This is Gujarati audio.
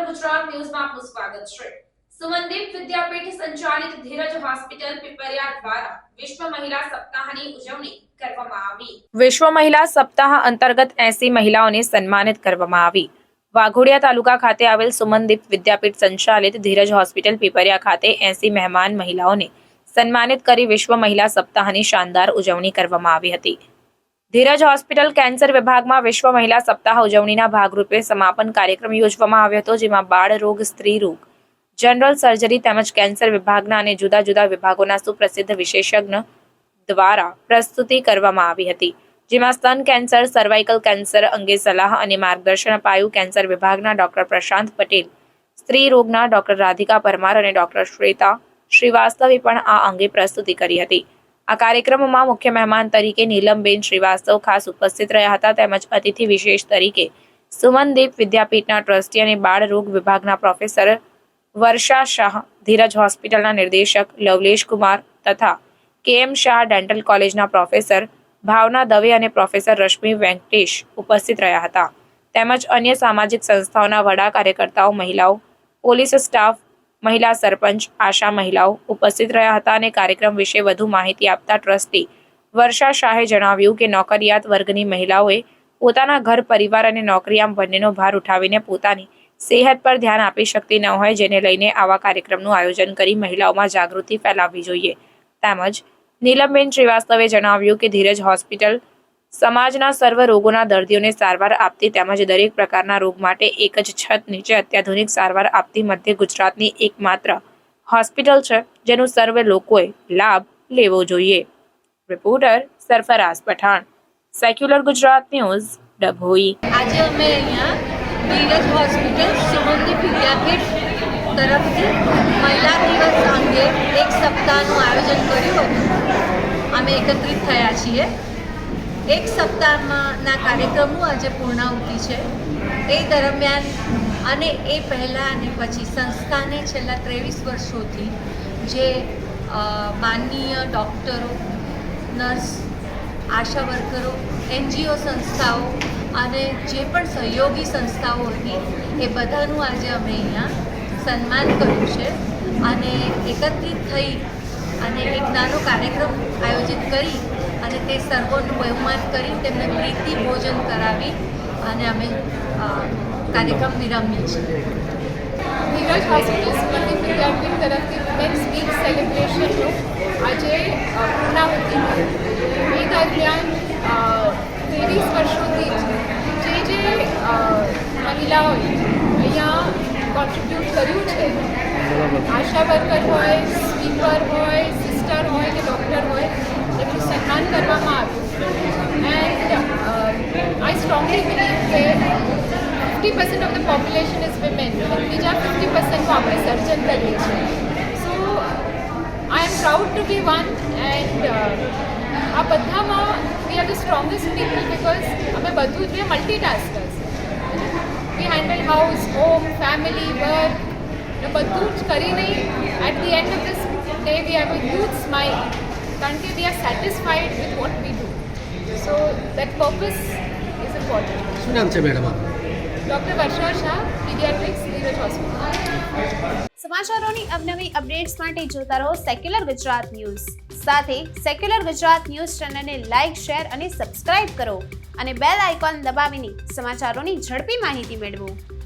ગુજરાત ન્યૂઝમાં આપનું સ્વાગત છે. સુમનદીપ વિદ્યાપીઠ સંચાલિત ધીરજ હોસ્પિટલ પીપરિયા દ્વારા વિશ્વ મહિલા સપ્તાહ અંતર્ગત એસી મહિલાઓને સન્માનિત કરવામાં આવી. વાઘોડિયા તાલુકા ખાતે આવેલ સુમનદીપ વિદ્યાપીઠ સંચાલિત ધીરજ હોસ્પિટલ પીપરિયા ખાતે એસી મહેમાન મહિલાઓને સન્માનિત કરી વિશ્વ મહિલા સપ્તાહની શાનદાર ઉજવણી કરવામાં આવી હતી. ધીરજ હોસ્પિટલ કેન્સર વિભાગમાં વિશ્વ મહિલા સપ્તાહ ઉજવણીના ભાગરૂપે સમાપન કાર્યક્રમ યોજવામાં આવ્યો હતો, જેમાં બાળ રોગ, સ્ત્રી રોગ, જનરલ સર્જરી તેમજ કેન્સર વિભાગના અને જુદા જુદા વિભાગોના સુપ્રસિદ્ધ વિશેષજ્ઞ દ્વારા પ્રસ્તુતિ કરવામાં આવી હતી, જેમાં સ્તન કેન્સર, સર્વાઇકલ કેન્સર અંગે સલાહ અને માર્ગદર્શન અપાયું. કેન્સર વિભાગના ડોક્ટર પ્રશાંત પટેલ, સ્ત્રી રોગના ડોક્ટર રાધિકા પરમાર અને ડોક્ટર શ્વેતા શ્રીવાસ્તવે પણ આ અંગે પ્રસ્તુતિ કરી હતી. આ કાર્યક્રમમાં મુખ્ય મહેમાન તરીકે નીલમબેન શ્રીવાસ્તવ ખાસ ઉપસ્થિત રહ્યા હતા, તેમજ અતિથિ વિશેષ તરીકે સુમનદીપ વિદ્યાપીઠના ટ્રસ્ટી અને બાળ રોગ વિભાગના પ્રોફેસર વર્ષા શાહ, ધીરજ હોસ્પિટલના નિર્દેશક લવલેશ કુમાર તથા કેએમ શાહ ડેન્ટલ કોલેજના પ્રોફેસર ભાવના દવે અને પ્રોફેસર રશ્મિ વેંકટેશ ઉપસ્થિત રહ્યા હતા. તેમજ અન્ય સામાજિક સંસ્થાઓના વડા કાર્યકર્તાઓ, મહિલાઓ, પોલીસ સ્ટાફ મહિલા સરપંચ, આશા મહિલાઓ ઉપસ્થિત રહ્યા હતા અને કાર્યક્રમ વિશે વધુ માહિતી આપતા ટ્રસ્ટી વર્ષા શાહે જણાવ્યું કે નોકરિયાત વર્ગની મહિલાઓએ પોતાના ઘર, પરિવાર અને નોકરી આમ બંનેનો ભાર ઉઠાવીને પોતાની સેહત પર ધ્યાન આપી શકતી ન હોય, જેને લઈને આવા કાર્યક્રમનું આયોજન કરી મહિલાઓમાં જાગૃતિ ફેલાવવી જોઈએ. તેમજ નીલમબેન શ્રીવાસ્તવે જણાવ્યું કે ધીરજ હોસ્પિટલ સમાજના સર્વ રોગોના દર્દીઓને સારવાર આપતી તેમજ દરેક પ્રકારના રોગ માટે એક જ છત નીચે અત્યાધુનિક સારવાર આપતી મધ્ય ગુજરાતની એકમાત્ર હોસ્પિટલ છે, જેનું સર્વે લોકોએ લાભ લેવો જોઈએ. Reporter Sarfaraz Pathan secular Gujarat news, Dabhoi. આજે અમે અહીંયા નીરજ હોસ્પિટલ સુગંધી વિદ્યાપીઠ તરફથી મહિલા દિવસ અંગે એક સપ્તાહનું આયોજન કર્યું હતું. અમે એકત્રિત થયા છીએ. એક સપ્તાહમાં ના કાર્યક્રમનું આજે પૂર્ણાહુતિ છે. એ દરમિયાન અને એ પહેલાં અને પછી સંસ્થાને છેલ્લા ત્રેવીસ વર્ષોથી જે માનનીય ડૉક્ટરો, નર્સ, આશા વર્કરો, એનજીઓ સંસ્થાઓ અને જે પણ સહયોગી સંસ્થાઓ હતી, એ બધાનું આજે અમે અહીંયા સન્માન કર્યું છે અને એકત્રિત થઈ અને એક નાનો કાર્યક્રમ આયોજિત કરી અને તે સર્વોનું બહુમાન કરી તેમને પ્રીતિ ભોજન કરાવી અને અમે કાર્યક્રમ વિરામીએ છીએ. ધીરજ હોસ્પિટલ સ્મૃતિ વિદ્યાપીઠ તરફથી વુમેન્સ વીક સેલિબ્રેશનનું આજે થઈ એ દરમિયાન ત્રેવીસ વર્ષોથી જ જે મહિલાઓએ અહીંયા કોન્ટ્રીબ્યુટ કર્યું છે આશા વર્કર હોય સ્વીપર હોય 40% of the population is women, and we have 50% who are surgeon So I am proud to be one, and uh, આ બધામાં we are the strongest people because અમે બધું જ multitaskers we handle house home family work ને બધું જ કરીને at the end of this day we have a huge smile કારણ કે we are satisfied with what we do so that purpose is important શું નામ છે મેડમ આપનું ડૉક્ટર વર્ષા શાહ, પીડિયાટ્રિક્સ સમાચારોની અવનવી અપડેટ્સ માટે જોતા રહો સેક્યુલર ગુજરાત ન્યૂઝ. સાથે સેક્યુલર ગુજરાત ન્યૂઝ ચેનલને લાઇક શેર અને સબસ્ક્રાઇબ કરો અને બેલ આઇકોન દબાવીને સમાચારોની ઝડપી માહિતી મેળવો.